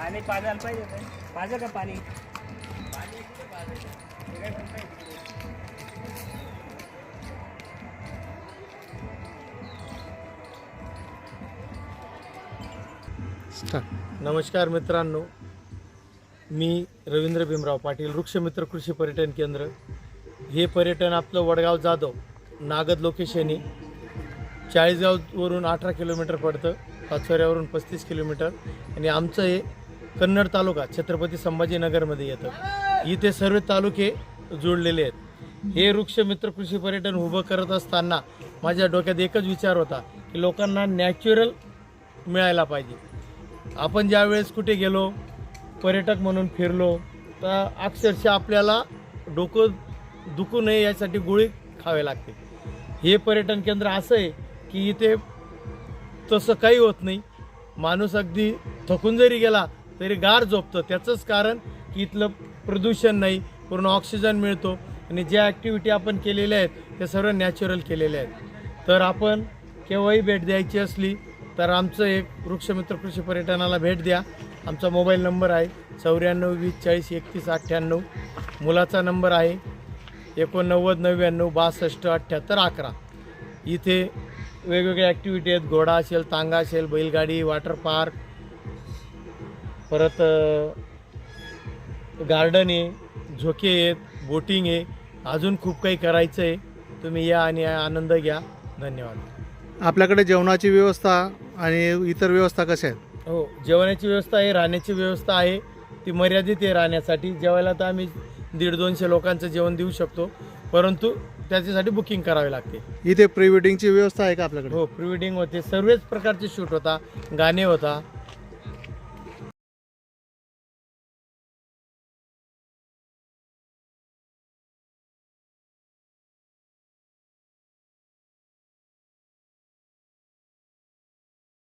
पाणी पाजायला पाहिजे पाजा का पाणी? नमस्कार मित्रांनो. मी रवींद्र भीमराव पाटील वृक्षमित्र कृषी पर्यटन केंद्र. हे पर्यटन आपलं वडगाव जाधव नागद लोकेशनी. चाळीसगाववरून अठरा किलोमीटर पडतं. पाचोऱ्यावरून पस्तीस किलोमीटर. आणि आमचं हे कन्नड तालुका छत्रपती संभाजीनगरमध्ये येतं. इथे सर्व तालुके जोडलेले आहेत. हे वृक्षमित्र कृषी पर्यटन उभं करत असताना माझ्या डोक्यात एकच विचार होता की लोकांना नॅचरल मिळायला पाहिजे. आपण ज्यावेळेस कुठे गेलो पर्यटक म्हणून फिरलो तर अक्षरशः आपल्याला डोकं दुखू नये यासाठी गोळी खावे लागते. हे पर्यटन केंद्र असं आहे की इथे तसं काही होत नाही. माणूस अगदी थकून जरी गेला तरी गार झोपतं. त्याचंच कारण की इथलं प्रदूषण नाही पूर्ण ऑक्सिजन मिळतो आणि ज्या ॲक्टिव्हिटी आपण केलेल्या आहेत त्या सर्व नॅचरल केलेल्या आहेत. तर आपण केव्हाही भेट द्यायची असली तर आमचं एक वृक्षमित्र कृषी पर्यटनाला भेट द्या. आमचा मोबाईल नंबर आहे चौऱ्याण्णव वीस चाळीस एकतीस अठ्ठ्याण्णव. मुलाचा नंबर आहे एकोणनव्वद नव्याण्णव बासष्ट अठ्ठ्याहत्तर अकरा. इथे वेगवेगळ्या ॲक्टिव्हिटी आहेत घोडा असेल तांगा असेल बैलगाडी वॉटर पार्क परत गार्डन आहे झोके आहेत बोटिंग आहे. अजून खूप काही करायचं आहे तुम्ही या आणि आनंद घ्या. धन्यवाद. आपल्याकडे जेवणाची व्यवस्था आणि इतर व्यवस्था कशा आहेत? हो जेवणाची व्यवस्था आहे राहण्याची व्यवस्था आहे. ती मर्यादित आहे राहण्यासाठी. जेवायला तर आम्ही दीड दोनशे लोकांचं जेवण देऊ शकतो. परंतु त्याच्यासाठी बुकिंग करावी लागते. इथे प्री वेडिंगची व्यवस्था आहे का आपल्याकडे? हो प्री वेडिंग होते. सर्वच प्रकारचे शूट होता. गाणे होता.